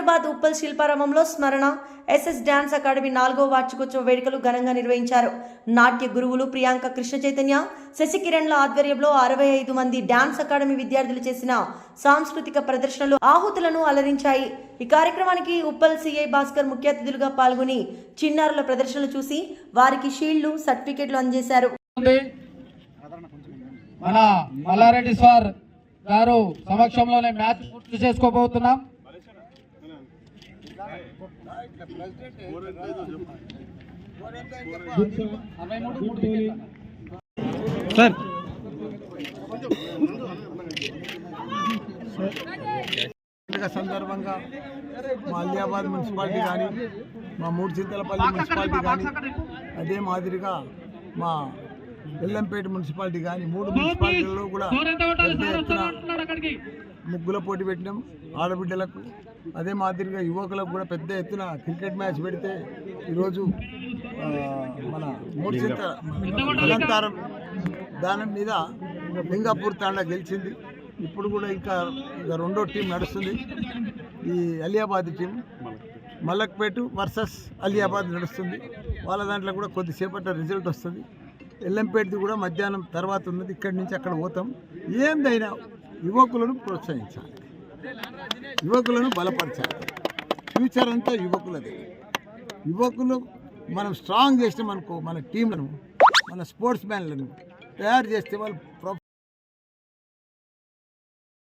ఉప్పల్ శిల్పారామంలో స్మరణ SS dance academy నాలుగో వార్షికోత్సవ వేడుకలు ఘనంగా నిర్వహించారు. నాట్య గురువులు ప్రియాంక కృష్ణ చైతన్య శశికిరణ్ల ఆధ్వర్యంలో అరవై ఐదు మంది డ్యాన్స్ అకాడమీ విద్యార్థులు చేసిన సాంస్కృతిక ప్రదర్శనలు ఆహుతులను అలరించాయి. ఈ కార్యక్రమానికి ఉప్పల్ సిఐ భాస్కర్ ముఖ్య అతిథులుగా పాల్గొని చిన్నారుల ప్రదర్శనలు చూసి వారికి షీల్డ్లు సర్టిఫికెట్లు అందజేశారు. మన మల్లారెడ్డి సార్ గారు సమక్షంలోనే మ్యాచ్ పూర్తి చేసుకోబోతున్నాం. పండుగ సందర్భంగా మా అలియాబాద్ మున్సిపాలిటీ కానీ మా మూడు చింతలపల్లి మున్సిపాలిటీ కానీ అదే మాదిరిగా మా బెల్లంపేట మున్సిపాలిటీ కానీ మూడు మున్సిపాలిటీల్లో కూడా ముగ్గుల పోటీ పెట్టినాం ఆడబిడ్డలకు. అదే మాదిరిగా యువకులకు కూడా పెద్ద ఎత్తున క్రికెట్ మ్యాచ్ పెడితే ఈరోజు మన మూడు చింత అలంకారం దాని మీద లింగాపూర్ తాండా గెలిచింది. ఇప్పుడు కూడా ఇంకా ఇక రెండో టీం నడుస్తుంది. ఈ అలియాబాద్ టీం మల్లక్పేట వర్సెస్ అలియాబాద్ నడుస్తుంది. వాళ్ళ దాంట్లో కూడా కొద్దిసేపట్లో రిజల్ట్ వస్తుంది. ఎల్లంపేటది కూడా మధ్యాహ్నం తర్వాత ఉన్నది. ఇక్కడి నుంచి అక్కడ పోతాం. ఏందైనా యువకులను ప్రోత్సహించాలి. యువకులను బలపరచాలి. ఫ్యూచర్ అంతా యువకులదే. యువకులు మనం స్ట్రాంగ్ చేసినాం అనుకో మన టీంలను మన స్పోర్ట్స్ మ్యాన్లను తయారు చేస్తే వాళ్ళు